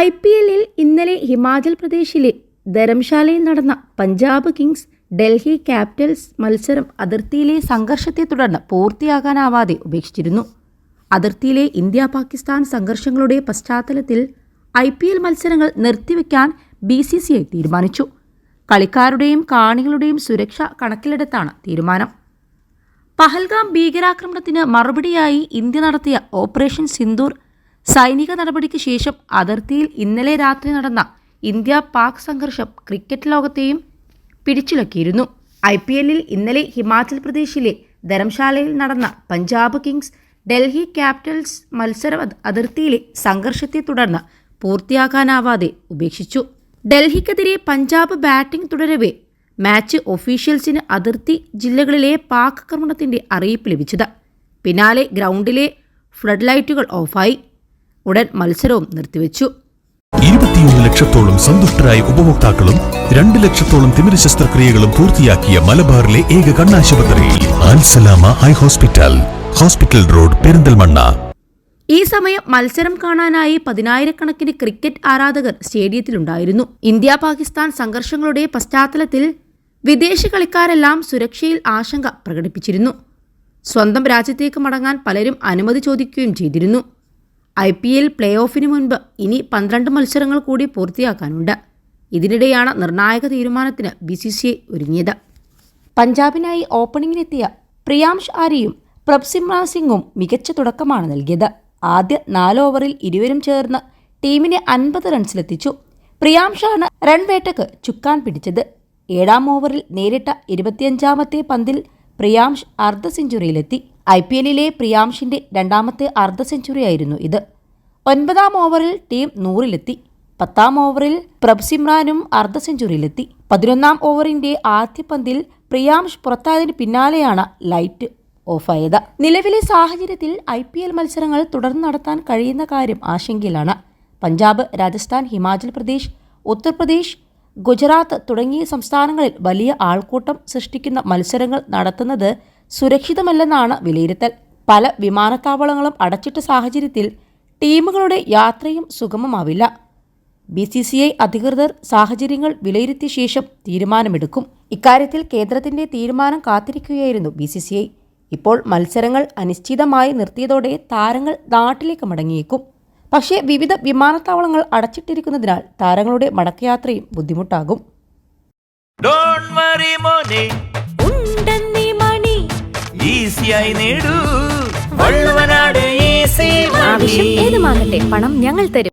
I P എല്ലിൽ ഇന്നലെ ഹിമാചൽ പ്രദേശിലെ ധരംശാലയിൽ നടന്ന പഞ്ചാബ് കിങ്സ് ഡൽഹി ക്യാപിറ്റൽസ് മത്സരം അതിർത്തിയിലെ സംഘർഷത്തെ തുടർന്ന് പൂർത്തിയാകാനാവാതെ ഉപേക്ഷിച്ചിരുന്നു. അതിർത്തിയിലെ ഇന്ത്യ പാകിസ്ഥാൻ സംഘർഷങ്ങളുടെ പശ്ചാത്തലത്തിൽ ഐ പി എൽ മത്സരങ്ങൾ നിർത്തിവെക്കാൻ ബി സി സി ഐ തീരുമാനിച്ചു. കളിക്കാരുടെയും കാണികളുടെയും സുരക്ഷ കണക്കിലെടുത്താണ് തീരുമാനം. പഹൽഗാം ഭീകരാക്രമണത്തിന് മറുപടിയായി ഇന്ത്യ നടത്തിയ ഓപ്പറേഷൻ സിന്ദൂർ സൈനിക നടപടിക്ക് ശേഷം അതിർത്തിയിൽ ഇന്നലെ രാത്രി നടന്ന ഇന്ത്യ പാക് സംഘർഷം ക്രിക്കറ്റ് ലോകത്തെയും പിടിച്ചുലക്കിയിരുന്നു ഐ പി എല്ലിൽ ഇന്നലെ ഹിമാചൽ പ്രദേശിലെ ധരംശാലയിൽ നടന്ന പഞ്ചാബ് കിങ്സ് ഡൽഹി ക്യാപിറ്റൽസ് മത്സരം അത് അതിർത്തിയിലെ സംഘർഷത്തെ തുടർന്ന് പൂർത്തിയാക്കാനാവാതെ ഉപേക്ഷിച്ചു. ഡൽഹിക്കെതിരെ പഞ്ചാബ് ബാറ്റിംഗ് തുടരവേ മാച്ച് ഒഫീഷ്യൽസിന് അതിർത്തി ജില്ലകളിലെ പാക് ആക്രമണത്തിന്റെ അറിയിപ്പ് ലഭിച്ചത്. പിന്നാലെ ഗ്രൗണ്ടിലെ ഫ്ലഡ് ലൈറ്റുകൾ ഓഫായി. ഉടൻ മത്സരവും നിർത്തിവെച്ചു. ഇരുപത്തിയൊന്ന് ലക്ഷത്തോളം സന്തുഷ്ടരായ ഉപഭോക്താക്കളും രണ്ട് ലക്ഷത്തോളം തിമിര ശസ്ത്രക്രിയകളും പൂർത്തിയാക്കിയ മലബാറിലെ ഏക കണ്ണാശുപത്രി Alsalama eye hospital hospital road Perinthalmanna. ഈ സമയം മത്സരം കാണാനായി പതിനായിരക്കണക്കിന് ക്രിക്കറ്റ് ആരാധകർ സ്റ്റേഡിയത്തിലുണ്ടായിരുന്നു. ഇന്ത്യ പാകിസ്ഥാൻ സംഘർഷങ്ങളുടെ പശ്ചാത്തലത്തിൽ വിദേശ കളിക്കാരെല്ലാം സുരക്ഷയിൽ ആശങ്ക പ്രകടിപ്പിച്ചിരുന്നു. സ്വന്തം രാജ്യത്തേക്ക് മടങ്ങാൻ പലരും അനുമതി ചോദിക്കുകയും ചെയ്തിരുന്നു. ഐ പി എൽ പ്ലേ ഓഫിന് മുൻപ് ഇനി പന്ത്രണ്ട് മത്സരങ്ങൾ കൂടി പൂർത്തിയാക്കാനുണ്ട്. ഇതിനിടെയാണ് നിർണായക തീരുമാനത്തിന് ബി സി സി ഐ ഒരുങ്ങിയത്. പഞ്ചാബിനായി ഓപ്പണിംഗിനെത്തിയ പ്രിയാംഷ് ആര്യയും പ്രഭ്സിമ്രാൻ സിംഗും മികച്ച തുടക്കമാണ് നൽകിയത്. ആദ്യ നാല് ഓവറിൽ ഇരുവരും ചേർന്ന് ടീമിനെ അൻപത് റൺസിലെത്തിച്ചു. പ്രിയാംഷാണ് റൺവേട്ടക്ക് ചുക്കാൻ പിടിച്ചത്. ഏഴാം ഓവറിൽ നേരിട്ട ഇരുപത്തിയഞ്ചാമത്തെ പന്തിൽ പ്രിയാംഷ് അർദ്ധ സെഞ്ചുറിയിലെത്തി. ഐ പി എല്ലിലെ പ്രിയാംഷിന്റെ രണ്ടാമത്തെ അർദ്ധ സെഞ്ചുറിയായിരുന്നു ഇത്. ഒൻപതാം ഓവറിൽ ടീം നൂറിലെത്തി. പത്താം ഓവറിൽ പ്രഭ്സിമ്രാനും അർദ്ധ സെഞ്ചുറിയിലെത്തി. പതിനൊന്നാം ഓവറിന്റെ ആദ്യ പന്തിൽ പ്രിയാംഷ് പുറത്തായതിന് പിന്നാലെയാണ് ലൈറ്റ് ഓഫായത്. നിലവിലെ സാഹചര്യത്തിൽ ഐ പി എൽ മത്സരങ്ങൾ തുടർന്ന് നടത്താൻ കഴിയുന്ന കാര്യം ആശങ്കയിലാണ്. പഞ്ചാബ് രാജസ്ഥാൻ ഹിമാചൽ പ്രദേശ് ഉത്തർപ്രദേശ് ഗുജറാത്ത് തുടങ്ങിയ സംസ്ഥാനങ്ങളിൽ വലിയ ആൾക്കൂട്ടം സൃഷ്ടിക്കുന്ന മത്സരങ്ങൾ നടത്തുന്നത് സുരക്ഷിതമല്ലെന്നാണ് വിലയിരുത്തൽ. പല വിമാനത്താവളങ്ങളും അടച്ചിട്ട സാഹചര്യത്തിൽ ടീമുകളുടെ യാത്രയും സുഗമമാവില്ല. ബി സി സി ഐ അധികൃതർ സാഹചര്യങ്ങൾ വിലയിരുത്തിയ ശേഷം തീരുമാനമെടുക്കും. ഇക്കാര്യത്തിൽ കേന്ദ്രത്തിന്റെ തീരുമാനം കാത്തിരിക്കുകയായിരുന്നു ബി സി സി ഐ. ഇപ്പോൾ മത്സരങ്ങൾ അനിശ്ചിതമായി നിർത്തിയതോടെ താരങ്ങൾ നാട്ടിലേക്ക് മടങ്ങിയേക്കും. പക്ഷേ വിവിധ വിമാനത്താവളങ്ങൾ അടച്ചിട്ടിരിക്കുന്നതിനാൽ താരങ്ങളുടെ മടക്കയാത്രയും ബുദ്ധിമുട്ടാകും. ഈസിയായി നേടൂ. വള്ളുവനാട് ഈസി ആവശ്യം ഏതുമാകട്ടെ പണം ഞങ്ങൾ തരും.